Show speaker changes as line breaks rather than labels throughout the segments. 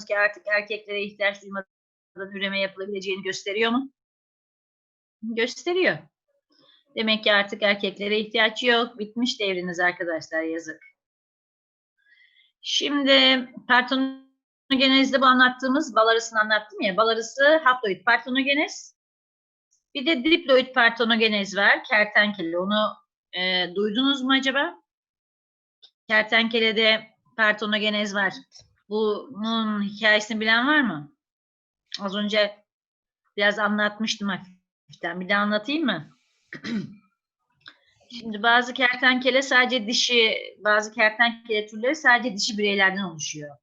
ki artık erkeklere ihtiyaç duymadan üreme yapılabileceğini gösteriyor mu? Gösteriyor. Demek ki artık erkeklere ihtiyaç yok. Bitmiş devriniz arkadaşlar yazık. Şimdi partonogenezde bu anlattığımız bal arısını anlattım ya. Bal arısı haploid partonogenez. Bir de diploid partonogenez var. Kertenkele. Onu e, duydunuz mu acaba? Kertenkelede partonogenez var. Bunun hikayesini bilen var mı? Az önce biraz anlatmıştım hafiften. Bir daha anlatayım mı? Şimdi bazı kertenkele sadece dişi, bazı kertenkele türleri sadece dişi bireylerden oluşuyor.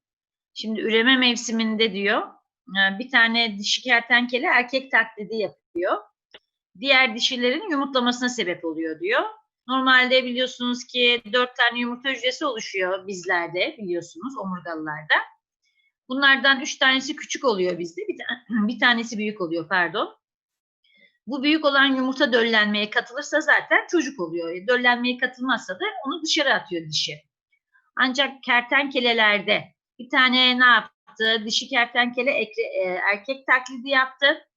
Şimdi üreme mevsiminde diyor, e, bir tane dişi kertenkele erkek taklidi yapıyor. Diğer dişilerin yumurtlamasına sebep oluyor diyor. Normalde biliyorsunuz ki dört tane yumurta hücresi oluşuyor bizlerde biliyorsunuz omurgalılarda. Bunlardan üç tanesi küçük oluyor bizde, bir, ta- bir tanesi büyük oluyor pardon. Bu büyük olan yumurta döllenmeye katılırsa zaten çocuk oluyor. Döllenmeye katılmazsa da onu dışarı atıyor dişi. Ancak kertenkelelerde bir tane ne yaptı? Dişi kertenkele e, erkek taklidi yaptı.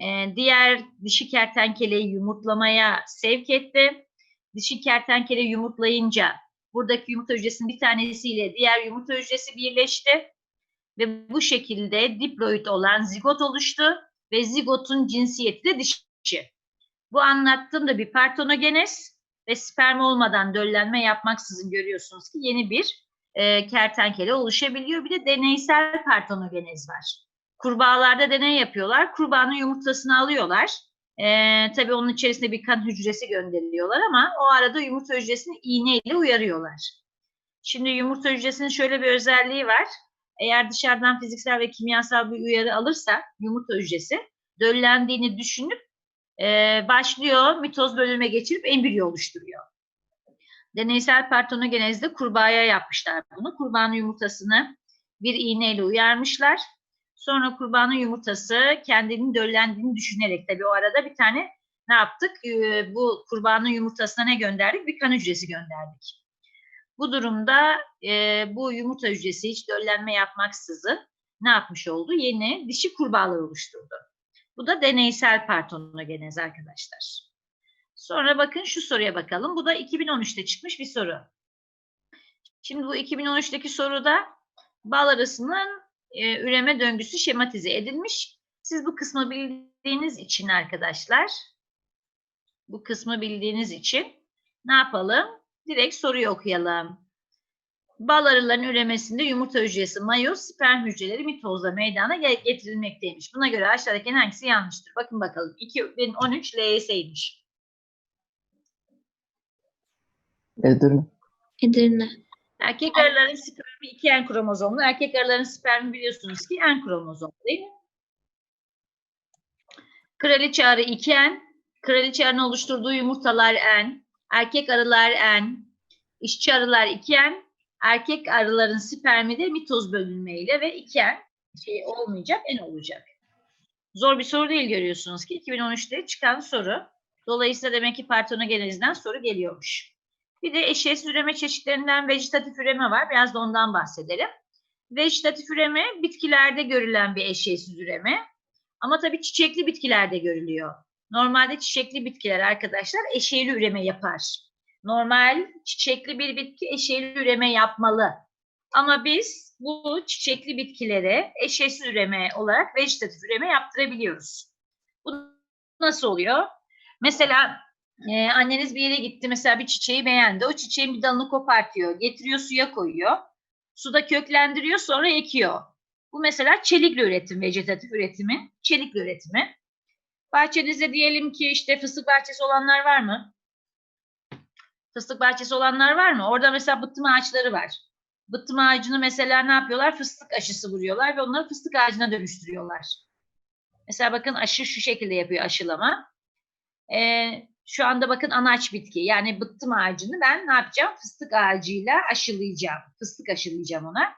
E, diğer dişi kertenkeleyi yumurtlamaya sevk etti. Dişi kertenkele yumurtlayınca buradaki yumurta hücresinin bir tanesiyle diğer yumurta hücresi birleşti. Ve bu şekilde diploid olan zigot oluştu ve zigotun cinsiyeti de dişi. Bu anlattığım da bir partonogenez ve sperm olmadan döllenme yapmaksızın görüyorsunuz ki yeni bir e, kertenkele oluşabiliyor. Bir de deneysel partonogenez var. Kurbağalarda deney yapıyorlar. Kurbağanın yumurtasını alıyorlar. E, tabii onun içerisinde bir kan hücresi gönderiyorlar ama o arada yumurta hücresini iğneyle uyarıyorlar. Şimdi yumurta hücresinin şöyle bir özelliği var. Eğer dışarıdan fiziksel ve kimyasal bir uyarı alırsa yumurta hücresi döllendiğini düşünüp e, başlıyor mitoz bölünme geçirip embriyo oluşturuyor. Deneysel partonogenezde kurbağaya yapmışlar bunu. Kurbağanın yumurtasını bir iğneyle uyarmışlar. Sonra kurbağanın yumurtası kendinin döllendiğini düşünerek tabii o arada bir tane ne yaptık? Ee, bu kurbağanın yumurtasına ne gönderdik? Bir kan hücresi gönderdik. Bu durumda e, bu yumurta hücresi hiç döllenme yapmaksızın ne yapmış oldu? Yeni dişi kurbağalar oluşturdu. Bu da deneysel partonogenez arkadaşlar. Sonra bakın şu soruya bakalım. Bu da 2013'te çıkmış bir soru. Şimdi bu 2013'teki soruda bal arısının e, üreme döngüsü şematize edilmiş. Siz bu kısmı bildiğiniz için arkadaşlar, bu kısmı bildiğiniz için ne yapalım? Direkt soruyu okuyalım. Bal arıların üremesinde yumurta hücresi mayoz, sperm hücreleri mitozla meydana getirilmekteymiş. Buna göre aşağıdaki hangisi yanlıştır? Bakın bakalım. 2013 LYS'ymiş.
Edirne.
Edirne.
Erkek arıların spermi iki en kromozomlu. Erkek arıların spermi biliyorsunuz ki en kromozomlu değil mi? Kraliçe arı iki en. Kraliçe arının oluşturduğu yumurtalar en. Erkek arılar en. İşçi arılar iki en. Erkek arıların spermi de mitoz bölünmeyle ve iki en şey olmayacak en olacak. Zor bir soru değil görüyorsunuz ki 2013'te çıkan soru. Dolayısıyla demek ki partonogenezden soru geliyormuş. Bir de eşeğsiz üreme çeşitlerinden vejetatif üreme var. Biraz da ondan bahsedelim. Vejetatif üreme bitkilerde görülen bir eşeğsiz üreme. Ama tabii çiçekli bitkilerde görülüyor. Normalde çiçekli bitkiler arkadaşlar eşeğli üreme yapar. Normal çiçekli bir bitki eşeğli üreme yapmalı. Ama biz bu çiçekli bitkilere eşeğsiz üreme olarak vejetatif üreme yaptırabiliyoruz. Bu nasıl oluyor? Mesela ee, anneniz bir yere gitti mesela bir çiçeği beğendi. O çiçeğin bir dalını kopartıyor. Getiriyor suya koyuyor. Suda köklendiriyor sonra ekiyor. Bu mesela çelikli üretim, vejetatif üretimi, çelikli üretimi. Bahçenizde diyelim ki işte fıstık bahçesi olanlar var mı? Fıstık bahçesi olanlar var mı? Orada mesela bıttım ağaçları var. Bıttım ağacını mesela ne yapıyorlar? Fıstık aşısı vuruyorlar ve onları fıstık ağacına dönüştürüyorlar. Mesela bakın aşı şu şekilde yapıyor aşılama. Ee, şu anda bakın anaç bitki yani bıttım ağacını ben ne yapacağım? Fıstık ağacıyla aşılayacağım. Fıstık aşılayacağım ona.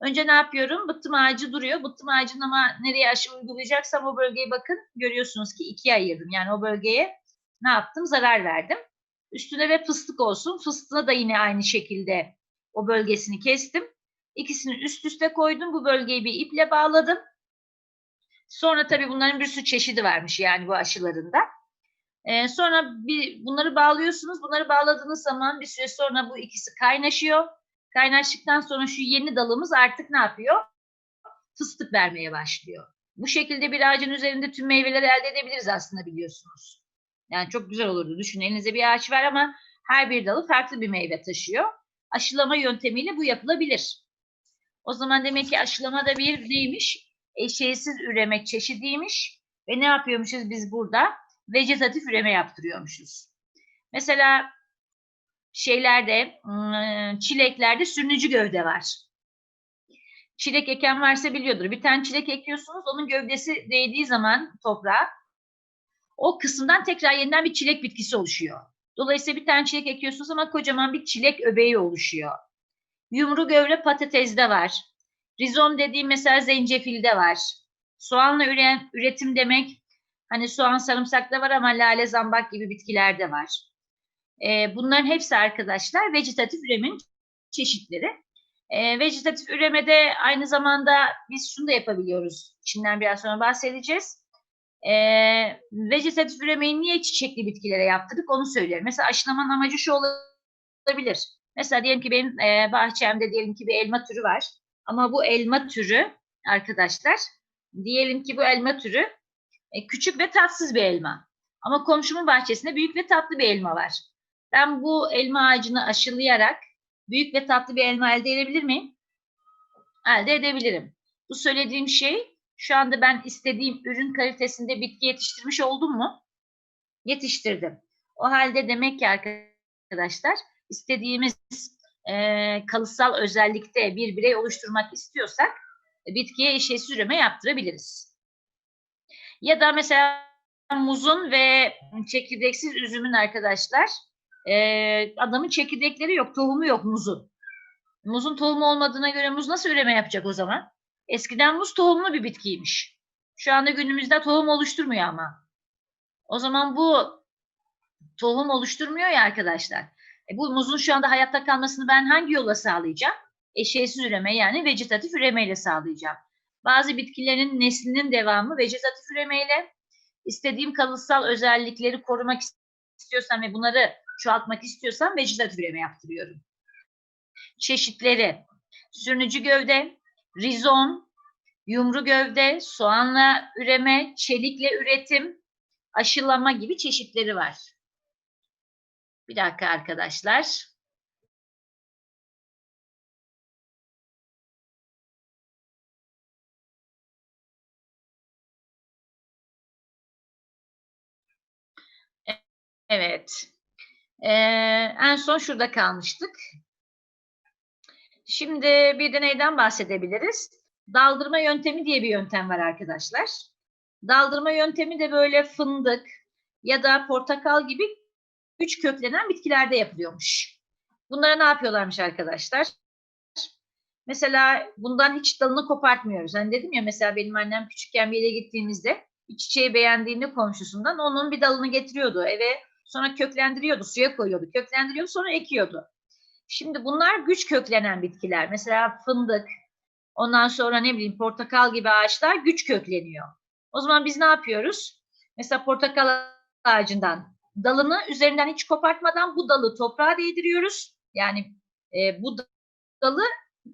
Önce ne yapıyorum? Bıttım ağacı duruyor. Bıttım ağacının ama nereye aşı uygulayacaksam o bölgeyi bakın görüyorsunuz ki ikiye ayırdım. Yani o bölgeye ne yaptım? Zarar verdim. Üstüne ve fıstık olsun. Fıstığına da yine aynı şekilde o bölgesini kestim. İkisini üst üste koydum. Bu bölgeyi bir iple bağladım. Sonra tabii bunların bir sürü çeşidi varmış yani bu aşılarında. Ee, sonra bir, bunları bağlıyorsunuz. Bunları bağladığınız zaman bir süre sonra bu ikisi kaynaşıyor. Kaynaştıktan sonra şu yeni dalımız artık ne yapıyor? Fıstık vermeye başlıyor. Bu şekilde bir ağacın üzerinde tüm meyveleri elde edebiliriz aslında biliyorsunuz. Yani çok güzel olurdu. Düşünün elinize bir ağaç var ama her bir dalı farklı bir meyve taşıyor. Aşılama yöntemiyle bu yapılabilir. O zaman demek ki aşılama da bir neymiş? Eşeğsiz üreme çeşidiymiş. Ve ne yapıyormuşuz biz burada? Vegetatif üreme yaptırıyormuşuz. Mesela şeylerde, çileklerde sürünücü gövde var. Çilek eken varsa biliyordur. Bir tane çilek ekiyorsunuz, onun gövdesi değdiği zaman toprağa, o kısımdan tekrar yeniden bir çilek bitkisi oluşuyor. Dolayısıyla bir tane çilek ekiyorsunuz ama kocaman bir çilek öbeği oluşuyor. Yumru gövre patatesde var. Rizom dediğim mesela zencefilde var. Soğanla üretim demek hani soğan sarımsakta var ama lale zambak gibi bitkilerde var. Ee, bunların hepsi arkadaşlar vegetatif üremenin çeşitleri. Ee, vegetatif üremede aynı zamanda biz şunu da yapabiliyoruz. Çin'den biraz sonra bahsedeceğiz. Ee, vegetatif üremeyi niye çiçekli bitkilere yaptırdık onu söylerim. Mesela aşılamanın amacı şu olabilir. Mesela diyelim ki benim e, bahçemde diyelim ki bir elma türü var. Ama bu elma türü arkadaşlar diyelim ki bu elma türü e, küçük ve tatsız bir elma. Ama komşumun bahçesinde büyük ve tatlı bir elma var. Ben bu elma ağacını aşılayarak büyük ve tatlı bir elma elde edebilir miyim? Elde edebilirim. Bu söylediğim şey şu anda ben istediğim ürün kalitesinde bitki yetiştirmiş oldum mu? Yetiştirdim. O halde demek ki arkadaşlar istediğimiz e, kalıtsal özellikte bir birey oluşturmak istiyorsak bitkiye eşeğsiz üreme yaptırabiliriz. Ya da mesela muzun ve çekirdeksiz üzümün arkadaşlar e, adamın çekirdekleri yok, tohumu yok muzun. Muzun tohumu olmadığına göre muz nasıl üreme yapacak o zaman? Eskiden muz tohumlu bir bitkiymiş. Şu anda günümüzde tohum oluşturmuyor ama. O zaman bu tohum oluşturmuyor ya arkadaşlar. E bu muzun şu anda hayatta kalmasını ben hangi yolla sağlayacağım? Eşeğsiz üreme yani vegetatif üremeyle sağlayacağım. Bazı bitkilerin neslinin devamı vegetatif üremeyle, istediğim kalıtsal özellikleri korumak istiyorsam ve bunları çoğaltmak istiyorsam vegetatif üreme yaptırıyorum. Çeşitleri, sürünücü gövde, rizom, yumru gövde, soğanla üreme, çelikle üretim, aşılama gibi çeşitleri var. Bir dakika arkadaşlar. Evet. Ee, en son şurada kalmıştık. Şimdi bir de neyden bahsedebiliriz? Daldırma yöntemi diye bir yöntem var arkadaşlar. Daldırma yöntemi de böyle fındık ya da portakal gibi üç köklenen bitkilerde yapılıyormuş. Bunlara ne yapıyorlarmış arkadaşlar? Mesela bundan hiç dalını kopartmıyoruz. Hani dedim ya mesela benim annem küçükken bir yere gittiğimizde bir çiçeği beğendiğinde komşusundan onun bir dalını getiriyordu eve. Sonra köklendiriyordu, suya koyuyordu, köklendiriyordu sonra ekiyordu. Şimdi bunlar güç köklenen bitkiler. Mesela fındık, ondan sonra ne bileyim portakal gibi ağaçlar güç kökleniyor. O zaman biz ne yapıyoruz? Mesela portakal ağacından dalını üzerinden hiç kopartmadan bu dalı toprağa değdiriyoruz. Yani e, bu dalı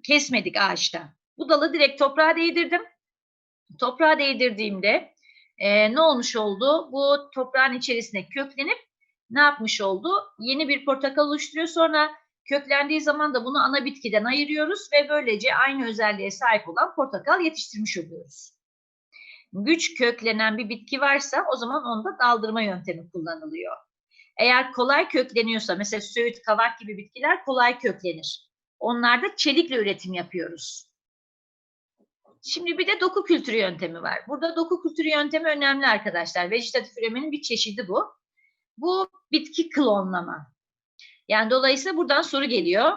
kesmedik ağaçta. Bu dalı direkt toprağa değdirdim. Toprağa değdirdiğimde e, ne olmuş oldu? Bu toprağın içerisine köklenip ne yapmış oldu? Yeni bir portakal oluşturuyor. Sonra köklendiği zaman da bunu ana bitkiden ayırıyoruz ve böylece aynı özelliğe sahip olan portakal yetiştirmiş oluyoruz. Güç köklenen bir bitki varsa o zaman onda daldırma yöntemi kullanılıyor. Eğer kolay kökleniyorsa mesela söğüt, kavak gibi bitkiler kolay köklenir. Onlarda çelikle üretim yapıyoruz. Şimdi bir de doku kültürü yöntemi var. Burada doku kültürü yöntemi önemli arkadaşlar. Vejetatif üremenin bir çeşidi bu. Bu bitki klonlama. Yani dolayısıyla buradan soru geliyor.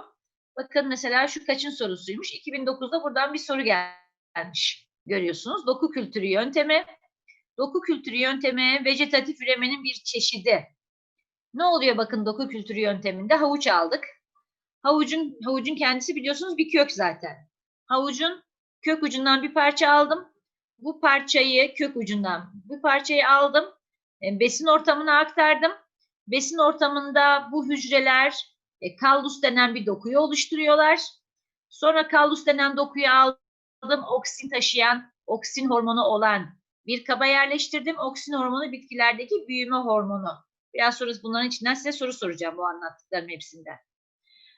Bakın mesela şu kaçın sorusuymuş? 2009'da buradan bir soru gelmiş. Görüyorsunuz. Doku kültürü yöntemi. Doku kültürü yöntemi vejetatif üremenin bir çeşidi. Ne oluyor bakın doku kültürü yönteminde? Havuç aldık. Havucun havucun kendisi biliyorsunuz bir kök zaten. Havucun kök ucundan bir parça aldım. Bu parçayı kök ucundan bu parçayı aldım. E, besin ortamına aktardım. Besin ortamında bu hücreler e, kallus denen bir dokuyu oluşturuyorlar. Sonra kallus denen dokuyu aldım. Oksin taşıyan, oksin hormonu olan bir kaba yerleştirdim. Oksin hormonu bitkilerdeki büyüme hormonu. Biraz sonra bunların içinden size soru soracağım bu anlattıklarım hepsinden.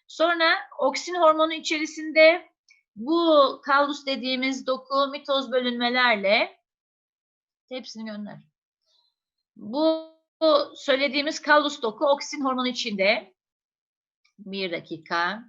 Sonra oksin hormonu içerisinde bu kallus dediğimiz doku mitoz bölünmelerle hepsini gönder. Bu, söylediğimiz kallus doku oksin hormonu içinde bir dakika.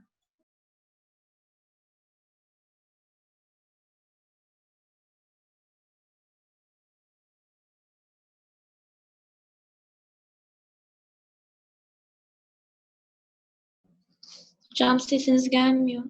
Hocam sesiniz gelmiyor.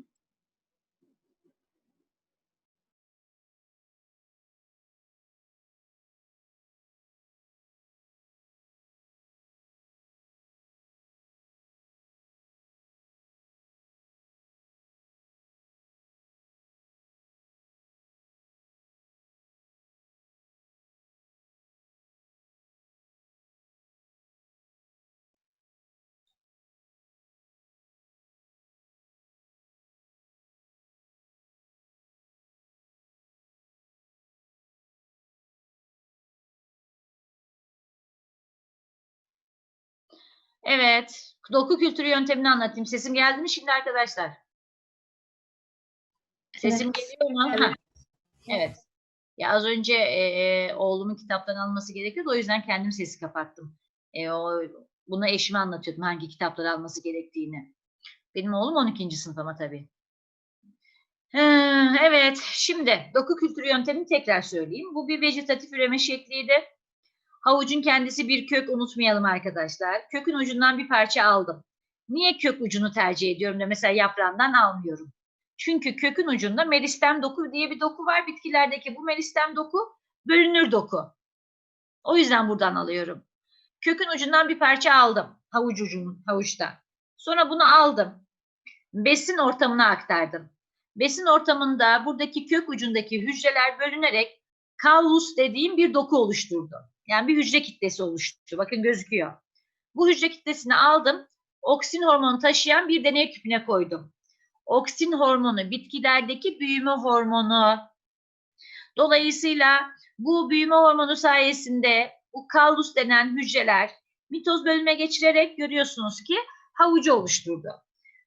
Evet. Doku kültürü yöntemini anlatayım. Sesim geldi mi şimdi arkadaşlar? Sesim
Evet.
geliyor mu?
Evet.
Ha. Evet. Ya az önce e, e, oğlumun kitaptan alması gerekiyordu. O yüzden kendim sesi kapattım. E, o, buna eşime anlatıyordum hangi kitapları alması gerektiğini. Benim oğlum 12. sınıf ama tabii. Evet, şimdi doku kültürü yöntemini tekrar söyleyeyim. Bu bir vejetatif üreme şekliydi. Havucun kendisi bir kök unutmayalım arkadaşlar. Kökün ucundan bir parça aldım. Niye kök ucunu tercih ediyorum da mesela yaprağından almıyorum? Çünkü kökün ucunda meristem doku diye bir doku var bitkilerdeki. Bu meristem doku bölünür doku. O yüzden buradan alıyorum. Kökün ucundan bir parça aldım. Havuç ucunun, havuçta. Sonra bunu aldım. Besin ortamına aktardım. Besin ortamında buradaki kök ucundaki hücreler bölünerek kallus dediğim bir doku oluşturdu. Yani bir hücre kitlesi oluştu. Bakın gözüküyor. Bu hücre kitlesini aldım. Oksin hormonu taşıyan bir deney küpüne koydum. Oksin hormonu bitkilerdeki büyüme hormonu. Dolayısıyla bu büyüme hormonu sayesinde bu kallus denen hücreler mitoz bölüme geçirerek görüyorsunuz ki havucu oluşturdu.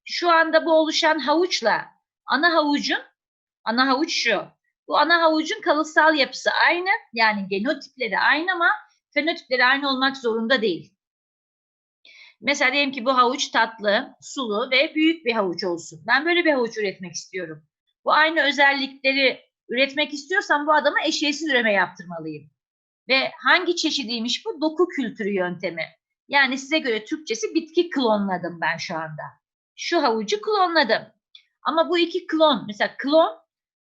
Şu anda bu oluşan havuçla ana havucun, ana havuç şu. Bu ana havucun kalıtsal yapısı aynı. Yani genotipleri aynı ama fenotipleri aynı olmak zorunda değil. Mesela diyelim ki bu havuç tatlı, sulu ve büyük bir havuç olsun. Ben böyle bir havuç üretmek istiyorum. Bu aynı özellikleri üretmek istiyorsam bu adama eşeğsiz üreme yaptırmalıyım. Ve hangi çeşidiymiş bu? Doku kültürü yöntemi. Yani size göre Türkçesi bitki klonladım ben şu anda. Şu havucu klonladım. Ama bu iki klon, mesela klon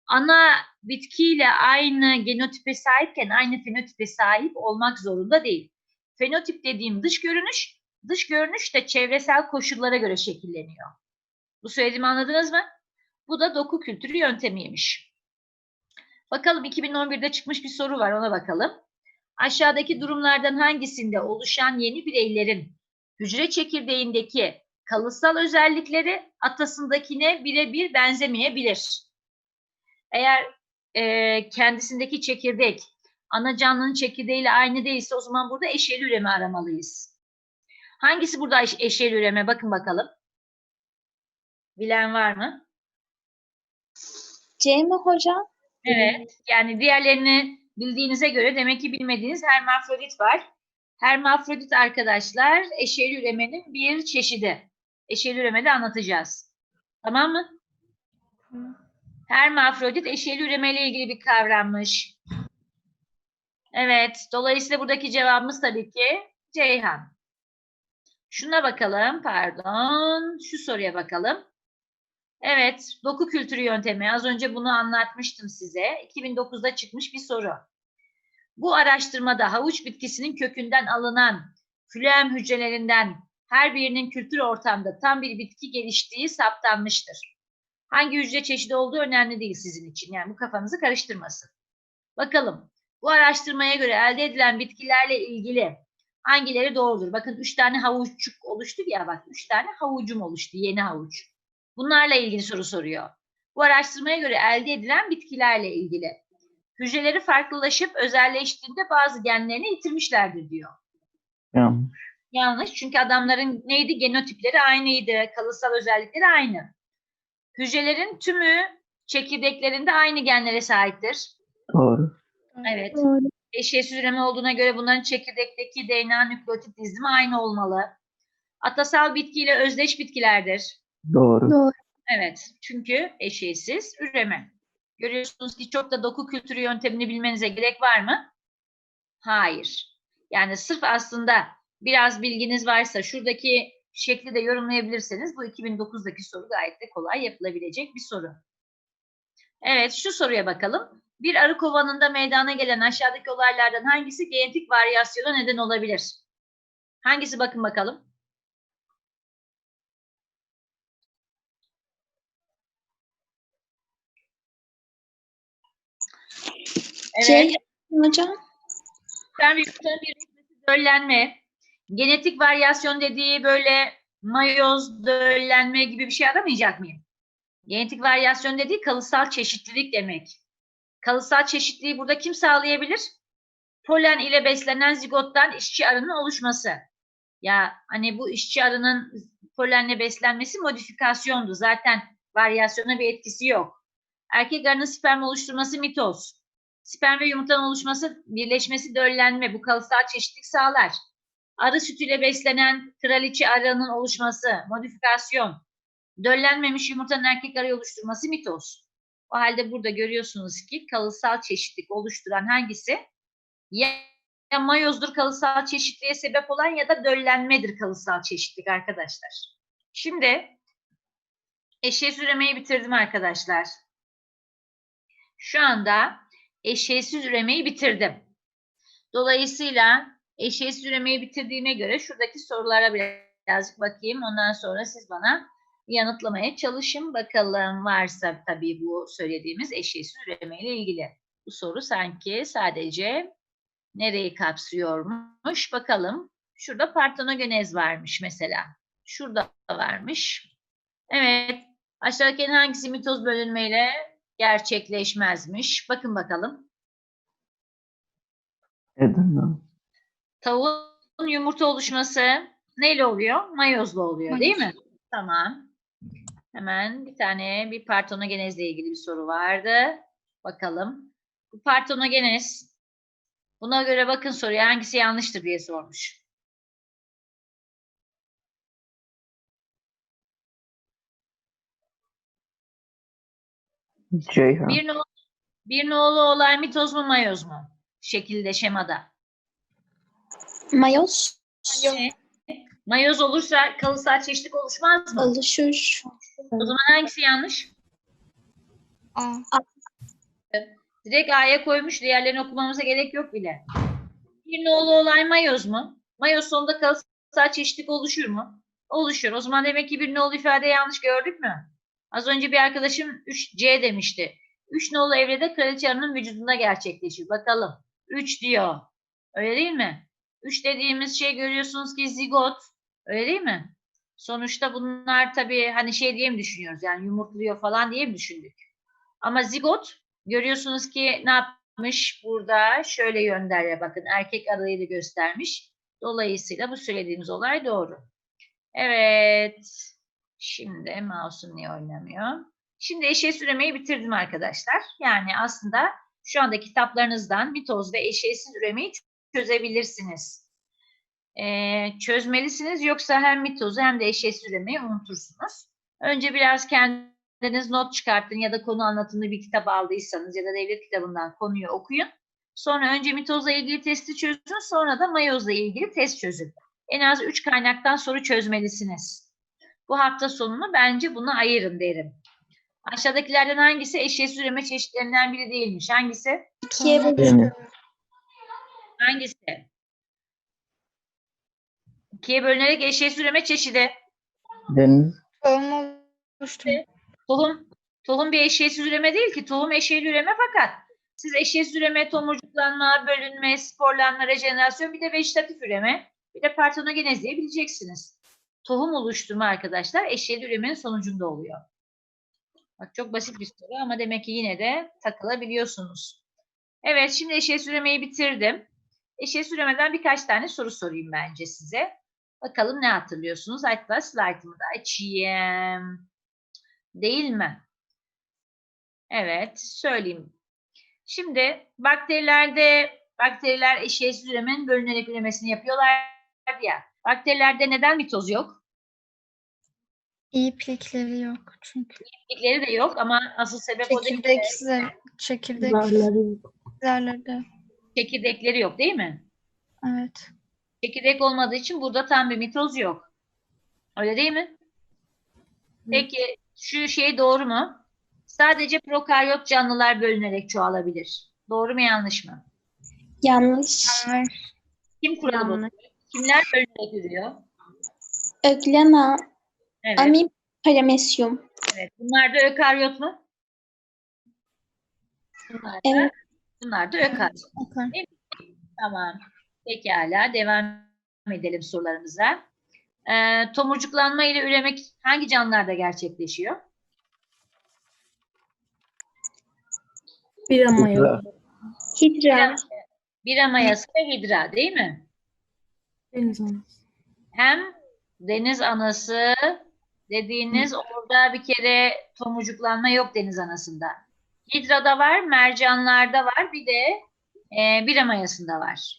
ana bitkiyle aynı genotipe sahipken aynı fenotipe sahip olmak zorunda değil. Fenotip dediğim dış görünüş, dış görünüş de çevresel koşullara göre şekilleniyor. Bu söylediğimi anladınız mı? Bu da doku kültürü yöntemiymiş. Bakalım 2011'de çıkmış bir soru var ona bakalım. Aşağıdaki durumlardan hangisinde oluşan yeni bireylerin hücre çekirdeğindeki kalıtsal özellikleri atasındakine birebir benzemeyebilir? Eğer e, kendisindeki çekirdek ana canlının çekirdeğiyle aynı değilse o zaman burada eşeli üreme aramalıyız. Hangisi burada eş- eşeli üreme? Bakın bakalım. Bilen var mı?
C mi hocam?
Evet. Yani diğerlerini bildiğinize göre demek ki bilmediğiniz hermafrodit var. Hermafrodit arkadaşlar eşeli üremenin bir çeşidi. Eşeli üremede anlatacağız. Tamam mı? Hermafrodit eşeli üremeyle ilgili bir kavrammış. Evet. Dolayısıyla buradaki cevabımız tabii ki Ceyhan. Şuna bakalım. Pardon. Şu soruya bakalım. Evet. Doku kültürü yöntemi. Az önce bunu anlatmıştım size. 2009'da çıkmış bir soru. Bu araştırmada havuç bitkisinin kökünden alınan flüem hücrelerinden her birinin kültür ortamda tam bir bitki geliştiği saptanmıştır. Hangi hücre çeşidi olduğu önemli değil sizin için. Yani bu kafanızı karıştırmasın. Bakalım. Bu araştırmaya göre elde edilen bitkilerle ilgili hangileri doğrudur? Bakın üç tane havuççuk oluştu ya bak üç tane havucum oluştu yeni havuç. Bunlarla ilgili soru soruyor. Bu araştırmaya göre elde edilen bitkilerle ilgili. Hücreleri farklılaşıp özelleştiğinde bazı genlerini yitirmişlerdir diyor.
Yanlış.
Yanlış çünkü adamların neydi? Genotipleri aynıydı. Kalıtsal özellikleri aynı. Hücrelerin tümü çekirdeklerinde aynı genlere sahiptir.
Doğru.
Evet.
Doğru.
Eşeğsiz üreme olduğuna göre bunların çekirdekteki DNA nükleotit dizimi aynı olmalı. Atasal bitkiyle özdeş bitkilerdir.
Doğru.
Doğru.
Evet. Çünkü eşeğsiz üreme. Görüyorsunuz ki çok da doku kültürü yöntemini bilmenize gerek var mı? Hayır. Yani sırf aslında biraz bilginiz varsa şuradaki şekli de yorumlayabilirseniz bu 2009'daki soru gayet de kolay yapılabilecek bir soru. Evet şu soruya bakalım. Bir arı kovanında meydana gelen aşağıdaki olaylardan hangisi genetik varyasyona neden olabilir? Hangisi bakın bakalım.
C hocam.
Sperm ve yumurtanın birleşmesi döllenme. Genetik varyasyon dediği böyle mayoz, döllenme gibi bir şey aramayacak mıyım? Genetik varyasyon dediği kalıtsal çeşitlilik demek. Kalıtsal çeşitliliği burada kim sağlayabilir? Polen ile beslenen zigottan işçi arının oluşması. Ya hani bu işçi arının polenle beslenmesi modifikasyondu. Zaten varyasyona bir etkisi yok. Erkek arının sperm oluşturması mitoz. Sperm ve yumurtanın oluşması, birleşmesi döllenme. Bu kalıtsal çeşitlilik sağlar. Arı sütüyle beslenen kraliçe arının oluşması, modifikasyon. Döllenmemiş yumurtanın erkek arıyı oluşturması mitoz. O halde burada görüyorsunuz ki kalıtsal çeşitlilik oluşturan hangisi? Ya, mayozdur kalıtsal çeşitliğe sebep olan ya da döllenmedir kalıtsal çeşitlilik arkadaşlar. Şimdi eşeği üremeyi bitirdim arkadaşlar. Şu anda eşeğsiz üremeyi bitirdim. Dolayısıyla eşeğsiz üremeyi bitirdiğime göre şuradaki sorulara birazcık bakayım. Ondan sonra siz bana yanıtlamaya çalışın. Bakalım varsa tabii bu söylediğimiz eşeğsiz üreme ile ilgili. Bu soru sanki sadece nereyi kapsıyormuş bakalım. Şurada partenogenez varmış mesela. Şurada varmış. Evet. Aşağıdaki hangisi mitoz bölünmeyle gerçekleşmezmiş? Bakın bakalım.
Edirne.
Tavuğun yumurta oluşması neyle oluyor? Mayozla oluyor değil mi? Tamam. Hemen bir tane bir partonogenezle ilgili bir soru vardı. Bakalım. Bu partonogenez buna göre bakın soruya hangisi yanlıştır diye sormuş.
Ceyhan.
Bir nolu, bir nolu olay mitoz mu mayoz mu? Şekilde şemada.
Mayoz
Mayoz olursa kalıtsal çeşitlik oluşmaz mı?
oluşur.
O zaman hangisi yanlış? Direkt A'ya koymuş. Diğerlerini okumamıza gerek yok bile. Bir nolu olay mayoz mu? Mayoz sonunda kalıtsal çeşitlik oluşur mu? Oluşur. O zaman demek ki bir nolu ifade yanlış gördük mü? Az önce bir arkadaşım 3C demişti. 3 nolu evrede kraliçe arının vücudunda gerçekleşir. Bakalım. 3 diyor. Öyle değil mi? 3 dediğimiz şey görüyorsunuz ki zigot. Öyle değil mi? Sonuçta bunlar tabii hani şey diye mi düşünüyoruz? Yani yumurtluyor falan diye mi düşündük? Ama zigot görüyorsunuz ki ne yapmış burada? Şöyle yönderle bakın. Erkek arayı da göstermiş. Dolayısıyla bu söylediğimiz olay doğru. Evet. Şimdi mouse'um niye oynamıyor? Şimdi eşeği süremeyi bitirdim arkadaşlar. Yani aslında şu anda kitaplarınızdan mitoz ve eşeğsiz üremeyi çözebilirsiniz. Ee, çözmelisiniz yoksa hem mitozu hem de eşeğsiz üremeyi unutursunuz. Önce biraz kendiniz not çıkartın ya da konu anlatımlı bir kitap aldıysanız ya da devlet kitabından konuyu okuyun. Sonra önce mitozla ilgili testi çözün, sonra da mayozla ilgili test çözün. En az 3 kaynaktan soru çözmelisiniz. Bu hafta sonunu bence buna ayırın derim. Aşağıdakilerden hangisi eşeğsiz üreme çeşitlerinden biri değilmiş? Hangisi?
İkiye bölünür.
Hangisi? İkiye bölünerek eşeğsiz üreme çeşidi.
Deniz.
Tohum Tohum bir eşeğsiz üreme değil ki. Tohum eşeğli üreme fakat siz eşeğsiz üreme, tomurcuklanma, bölünme, sporlanma, rejenerasyon bir de vejetatif üreme bir de partonogenez diye bileceksiniz. Tohum oluşturma arkadaşlar eşeğli üremenin sonucunda oluyor. Bak çok basit bir soru ama demek ki yine de takılabiliyorsunuz. Evet şimdi eşeğsiz üremeyi bitirdim. Eşeğsiz üremeden birkaç tane soru sorayım bence size. Bakalım ne hatırlıyorsunuz? Hatta slaytımı da açayım. Değil mi? Evet, söyleyeyim. Şimdi bakterilerde bakteriler eşeğsiz üremenin bölünerek üremesini yapıyorlar ya. Bakterilerde neden mitoz yok?
İyi pikleri yok çünkü.
İplikleri de yok ama asıl sebep o değil.
Çekirdek, çekirdek zarları.
Çekirdekleri yok değil mi?
Evet.
Çekirdek olmadığı için burada tam bir mitoz yok. Öyle değil mi? Peki şu şey doğru mu? Sadece prokaryot canlılar bölünerek çoğalabilir. Doğru mu yanlış mı?
Yanlış.
Kim kuralı bozuyor? Kimler bölünerek ürüyor?
Öglena,
Evet.
amip, paramesyum.
evet. Bunlar da ökaryot mu? Bunlar da,
Evet.
Bunlar da ökaryot.
Bakın.
Tamam. Pekala. Devam edelim sorularımıza. Ee, tomurcuklanma ile üremek hangi canlılarda gerçekleşiyor?
Bir ama yok.
Hidra,
Bira mayası ve hidra değil mi?
Deniz anası.
Hem deniz anası dediğiniz orada bir kere tomurcuklanma yok deniz anasında. Hidrada var, mercanlarda var, bir de e, bira mayasında var.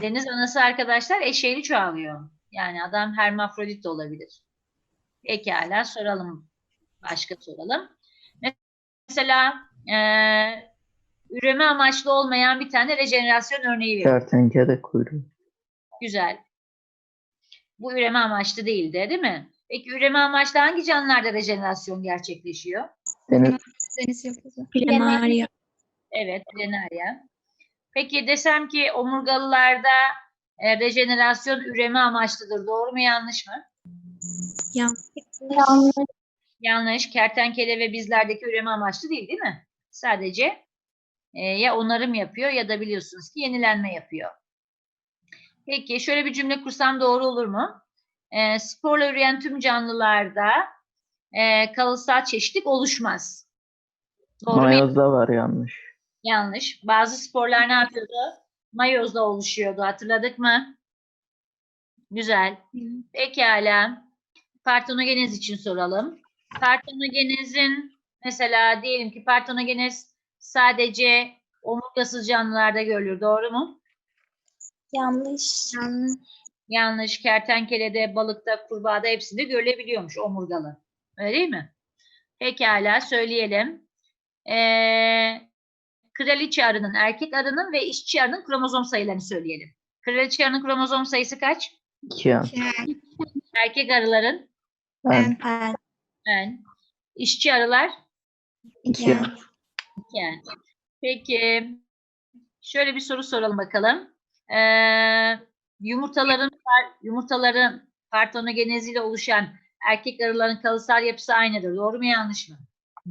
Deniz anası arkadaşlar eşeğli çoğalıyor. Yani adam hermafrodit de olabilir. Pekala soralım. Başka soralım. Mesela e, üreme amaçlı olmayan bir tane rejenerasyon örneği verin.
Kertenkele kuyruğu.
Güzel. Bu üreme amaçlı değildi, değil mi? Peki üreme amaçlı hangi canlılarda rejenerasyon gerçekleşiyor?
Deniz
Deniz yıldızı.
Plenaria,
Evet, plenaria. Peki desem ki omurgalılarda e, rejenerasyon üreme amaçlıdır. Doğru mu yanlış mı?
yanlış.
Yanlış. Kertenkele ve bizlerdeki üreme amaçlı değil, değil mi? Sadece e, ya onarım yapıyor ya da biliyorsunuz ki yenilenme yapıyor. Peki şöyle bir cümle kursam doğru olur mu? E, sporla üreyen tüm canlılarda e, kalıtsal çeşitlilik oluşmaz. Doğru
mayozda var yanlış.
Yanlış. Bazı sporlar ne yapıyordu? Mayozla oluşuyordu. Hatırladık mı? Güzel. Pekala. Partonogenez için soralım. Partonogenezin mesela diyelim ki partonogenez sadece omurgasız canlılarda görülür. Doğru mu?
Yanlış.
Yanlış.
Yanlış. Kertenkelede, balıkta, kurbağada hepsinde görülebiliyormuş omurgalı. Öyle değil mi? Pekala söyleyelim. Ee, kraliçe arının, erkek arının ve işçi arının kromozom sayılarını söyleyelim. Kraliçe arının kromozom sayısı kaç?
İki yan.
Erkek arıların
Ben
Ben.
en. İşçi arılar
iki
Yani.
yan.
Yani. Peki şöyle bir soru soralım bakalım. Ee, yumurtaların yumurtaların partonogeneziyle oluşan erkek arıların kalıtsal yapısı aynıdır. Doğru mu yanlış mı?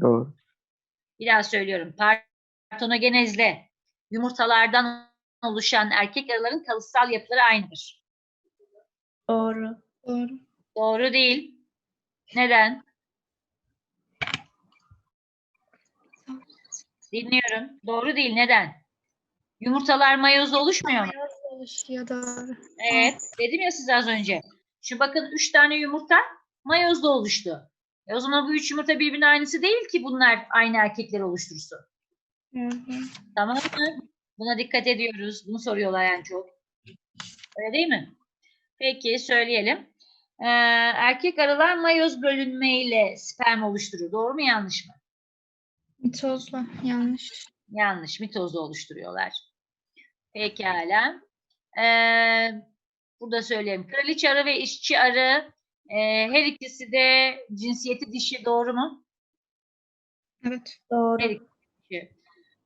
Doğru.
Bir daha söylüyorum. Partonogenezle yumurtalardan oluşan erkek arıların kalıtsal yapıları aynıdır.
Doğru.
Doğru.
Doğru değil. Neden? Dinliyorum. Doğru değil. Neden? Yumurtalar mayozda oluşmuyor mu?
Oluşuyor doğru.
Evet. Dedim ya size az önce. Şu bakın üç tane yumurta mayozda oluştu. E o zaman bu üç yumurta birbirine aynısı değil ki bunlar aynı erkekleri oluştursun.
Hı hı.
Tamam mı? Buna dikkat ediyoruz. Bunu soruyorlar yani çok. Öyle değil mi? Peki söyleyelim. Ee, erkek arılar mayoz bölünmeyle sperm oluşturur. Doğru mu yanlış mı?
Mitozla. Yanlış.
Yanlış. Mitozla oluşturuyorlar. Pekala. Ee, burada söyleyeyim. Kraliçe arı ve işçi arı e, her ikisi de cinsiyeti dişi. Doğru mu?
Evet.
Doğru.
Her ikisi.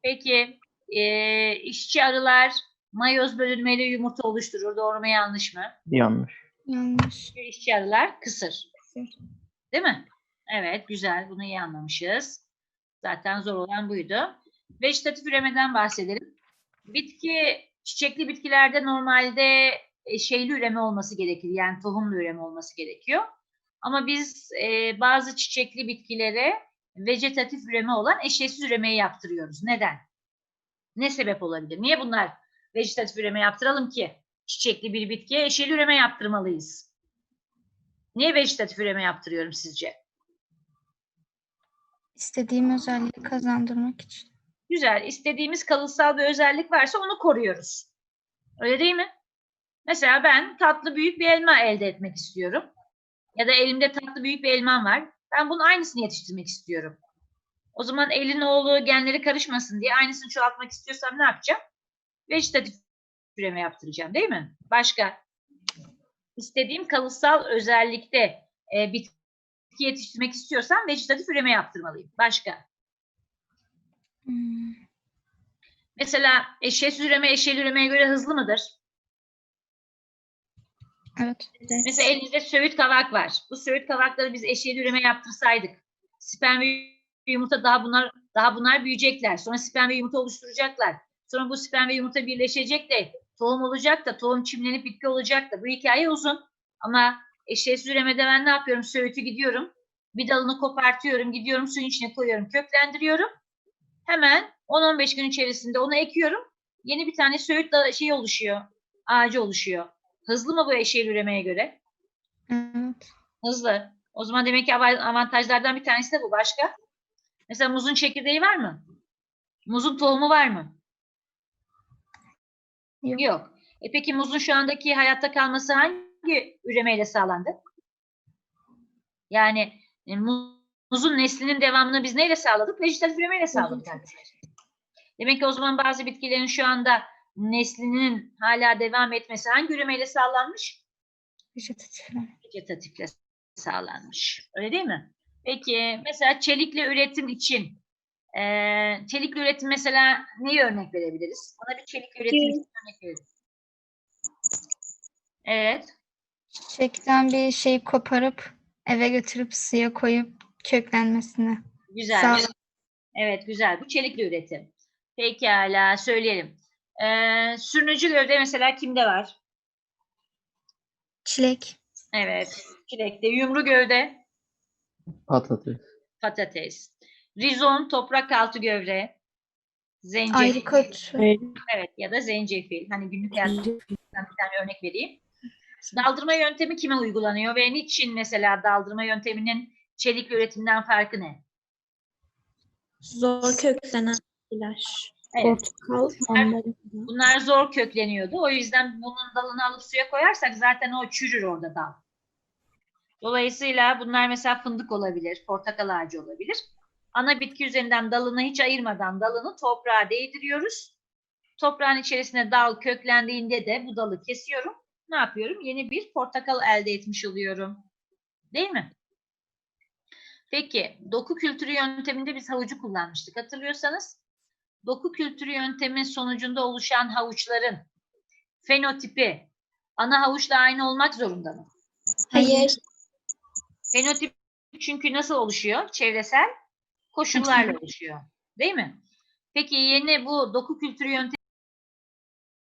Peki e, işçi arılar mayoz bölünmeyle yumurta oluşturur. Doğru mu yanlış mı?
Yanlış.
Yanlış.
İşçi arılar kısır.
Kısır.
Değil mi? Evet, güzel. Bunu iyi anlamışız. Zaten zor olan buydu. Vejetatif üremeden bahsedelim. Bitki, çiçekli bitkilerde normalde şeyli üreme olması gerekir. Yani tohumlu üreme olması gerekiyor. Ama biz e, bazı çiçekli bitkilere vejetatif üreme olan eşeğsiz üremeyi yaptırıyoruz. Neden? Ne sebep olabilir? Niye bunlar vejetatif üreme yaptıralım ki? Çiçekli bir bitkiye eşeli üreme yaptırmalıyız. Niye vejetatif üreme yaptırıyorum sizce?
İstediğim özelliği kazandırmak için.
Güzel. İstediğimiz kalıtsal bir özellik varsa onu koruyoruz. Öyle değil mi? Mesela ben tatlı büyük bir elma elde etmek istiyorum. Ya da elimde tatlı büyük bir elmam var. Ben bunun aynısını yetiştirmek istiyorum. O zaman elin oğlu genleri karışmasın diye aynısını çoğaltmak istiyorsam ne yapacağım? Vejetatif üreme yaptıracağım değil mi? Başka? İstediğim kalıtsal özellikte e, bitki yetiştirmek istiyorsam vejetatif üreme yaptırmalıyım. Başka?
Hmm,
Mesela eşeğsiz üreme eşeğli üremeye göre hızlı mıdır?
Evet.
Mesela elinizde söğüt kavak var. Bu söğüt kavakları biz eşeğli üreme yaptırsaydık. Sperm ve yumurta daha bunlar daha bunlar büyüyecekler. Sonra sperm ve yumurta oluşturacaklar. Sonra bu sperm ve yumurta birleşecek de tohum olacak da tohum çimlenip bitki olacak da bu hikaye uzun. Ama eşeğsiz üremede ben ne yapıyorum? Söğütü gidiyorum. Bir dalını kopartıyorum. Gidiyorum suyun içine koyuyorum. Köklendiriyorum. Hemen 10-15 gün içerisinde onu ekiyorum. Yeni bir tane söğüt şey oluşuyor. Ağacı oluşuyor. Hızlı mı bu eşeğli üremeye göre?
Evet.
Hızlı. O zaman demek ki av- avantajlardan bir tanesi de bu. Başka? Mesela muzun çekirdeği var mı? Muzun tohumu var mı?
Yok.
Yok. E peki muzun şu andaki hayatta kalması hangi üremeyle sağlandı? Yani e, mu- muzun neslinin devamını biz neyle sağladık? Vejetatif üremeyle sağladık. Demek ki o zaman bazı bitkilerin şu anda neslinin hala devam etmesi hangi üremeyle sağlanmış?
Vejetatif.
vegetatifle sağlanmış. Öyle değil mi? Peki mesela çelikli üretim için eee çelikli üretim mesela neyi örnek verebiliriz? Bana bir çelikli üretim için örnek verin. Evet.
Çiçekten bir şey koparıp eve götürüp suya koyup köklenmesine.
Güzel.
Sağ-
Evet güzel. Bu çelikli üretim. Pekala söyleyelim. Eee sürünücü gövde mesela kimde var?
Çilek.
Evet. Çilekte. Yumru gövde.
Patates.
Patates. Rizom toprak altı gövde. Zencefil.
Ayrikot.
Evet ya da zencefil. Hani günlük hayatımızdan bir tane örnek vereyim. Daldırma yöntemi kime uygulanıyor ve niçin mesela daldırma yönteminin çelikli üretimden farkı ne?
Zor köklenen bitkiler.
Evet.
Portakal, mandalina.
Bunlar zor kökleniyordu. O yüzden bunun dalını alıp suya koyarsak zaten o çürür orada dal. Dolayısıyla bunlar mesela fındık olabilir, portakal ağacı olabilir. Ana bitki üzerinden dalını hiç ayırmadan dalını toprağa değdiriyoruz. Toprağın içerisine dal köklendiğinde de bu dalı kesiyorum. Ne yapıyorum? Yeni bir portakal elde etmiş oluyorum. Değil mi? Peki, doku kültürü yönteminde biz havucu kullanmıştık. Hatırlıyorsanız doku kültürü yöntemi sonucunda oluşan havuçların fenotipi ana havuçla aynı olmak zorunda mı?
Hayır.
Fenotip çünkü nasıl oluşuyor? Çevresel koşullarla oluşuyor. Değil mi? Peki yeni bu doku kültürü yöntemi